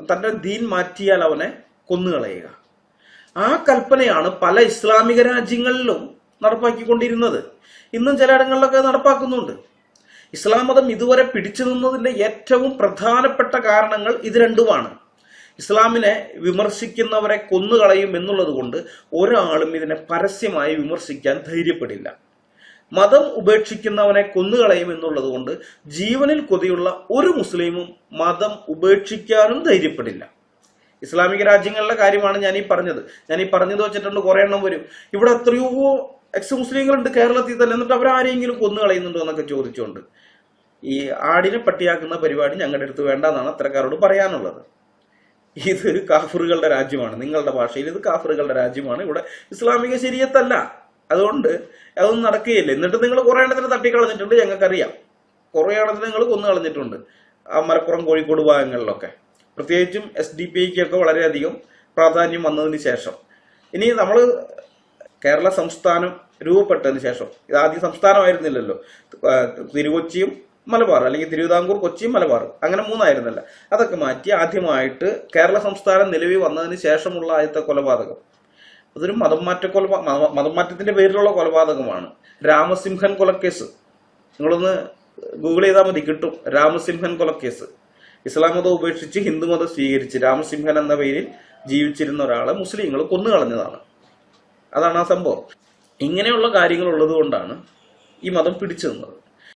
തന്റെ ദീൻ മാറ്റിയാൽ അവനെ കൊന്നുകളയുക. ആ കൽപ്പനയാണ് പല ഇസ്ലാമിക രാജ്യങ്ങളിലും നടപ്പാക്കിക്കൊണ്ടിരുന്നത്. ഇന്നും ചിലയിടങ്ങളിലൊക്കെ നടപ്പാക്കുന്നുണ്ട്. ഇസ്ലാം മതം ഇതുവരെ പിടിച്ചു നിന്നതിന്റെ ഏറ്റവും പ്രധാനപ്പെട്ട കാരണങ്ങൾ ഇത് രണ്ടുമാണ്. ഇസ്ലാമിനെ വിമർശിക്കുന്നവരെ കൊന്നുകളയും എന്നുള്ളത് കൊണ്ട് ഒരാളും ഇതിനെ പരസ്യമായി വിമർശിക്കാൻ ധൈര്യപ്പെടില്ല. മതം ഉപേക്ഷിക്കുന്നവനെ കൊന്നുകളയും എന്നുള്ളത് കൊണ്ട് ജീവനിൽ കൊതിയുള്ള ഒരു മുസ്ലിമും മതം ഉപേക്ഷിക്കാനും ധൈര്യപ്പെടില്ല. ഇസ്ലാമിക രാജ്യങ്ങളുടെ കാര്യമാണ് ഞാൻ ഈ പറഞ്ഞത്. ഞാൻ ഈ പറഞ്ഞത് വെച്ചിട്ടുണ്ട് കുറെ എണ്ണം വരും. ഇവിടെ എത്രയോ എക്സ് മുസ്ലിങ്ങളുണ്ട് കേരളത്തിൽ തന്നെ. എന്നിട്ട് അവരാരെങ്കിലും കൊന്നു കളയുന്നുണ്ടോ എന്നൊക്കെ ചോദിച്ചുകൊണ്ട് ഈ ആടിനെ പട്ടിയാക്കുന്ന പരിപാടി ഞങ്ങളുടെ അടുത്ത് വേണ്ട എന്നാണ് അത്തരക്കാരോട് പറയാനുള്ളത്. ഇത് കാഫറുകളുടെ രാജ്യമാണ്. നിങ്ങളുടെ ഭാഷയിൽ ഇത് കാഫറുകളുടെ രാജ്യമാണ്. ഇവിടെ ഇസ്ലാമിക ശരീരത്തല്ല. അതുകൊണ്ട് അതൊന്നും നടക്കുകയില്ല. എന്നിട്ട് നിങ്ങൾ കുറെ എണ്ണത്തിന് തട്ടിക്കളഞ്ഞിട്ടുണ്ട് ഞങ്ങൾക്കറിയാം. കുറെ എണ്ണത്തിന് നിങ്ങൾ കൊന്നു കളഞ്ഞിട്ടുണ്ട് ആ മലപ്പുറം കോഴിക്കോട് ഭാഗങ്ങളിലൊക്കെ. പ്രത്യേകിച്ചും എസ് ഡി പി ഐക്കൊക്കെ വളരെയധികം പ്രാധാന്യം വന്നതിന് ശേഷം. ഇനി നമ്മൾ കേരള സംസ്ഥാനം രൂപപ്പെട്ടതിന് ശേഷം ഇത് ആദ്യം സംസ്ഥാനമായിരുന്നില്ലല്ലോ. തിരുവൊച്ചിയും മലബാർ അല്ലെങ്കിൽ തിരുവിതാംകൂർ കൊച്ചിയും മലബാർ അങ്ങനെ മൂന്നായിരുന്നല്ല. അതൊക്കെ മാറ്റി ആദ്യമായിട്ട് കേരള സംസ്ഥാനം നിലവിൽ വന്നതിന് ശേഷമുള്ള ആദ്യത്തെ കൊലപാതകം. അതൊരു മതം മാറ്റ കൊലപാ മതം മാറ്റത്തിന്റെ പേരിലുള്ള കൊലപാതകമാണ്. രാമസിംഹൻ കൊലക്കേസ്. നിങ്ങളൊന്ന് ഗൂഗിൾ ചെയ്താൽ മതി കിട്ടും. രാമസിംഹൻ കൊലക്കേസ്. ഇസ്ലാം മതം ഉപേക്ഷിച്ച് ഹിന്ദു മതം സ്വീകരിച്ച് രാമസിംഹൻ എന്ന പേരിൽ ജീവിച്ചിരുന്ന ഒരാളെ മുസ്ലിങ്ങൾ കൊന്നുകളഞ്ഞതാണ് അതാണ് ആ സംഭവം. ഇങ്ങനെയുള്ള കാര്യങ്ങൾ ഉള്ളത് കൊണ്ടാണ് ഈ മതം പിടിച്ചു നിന്നത്.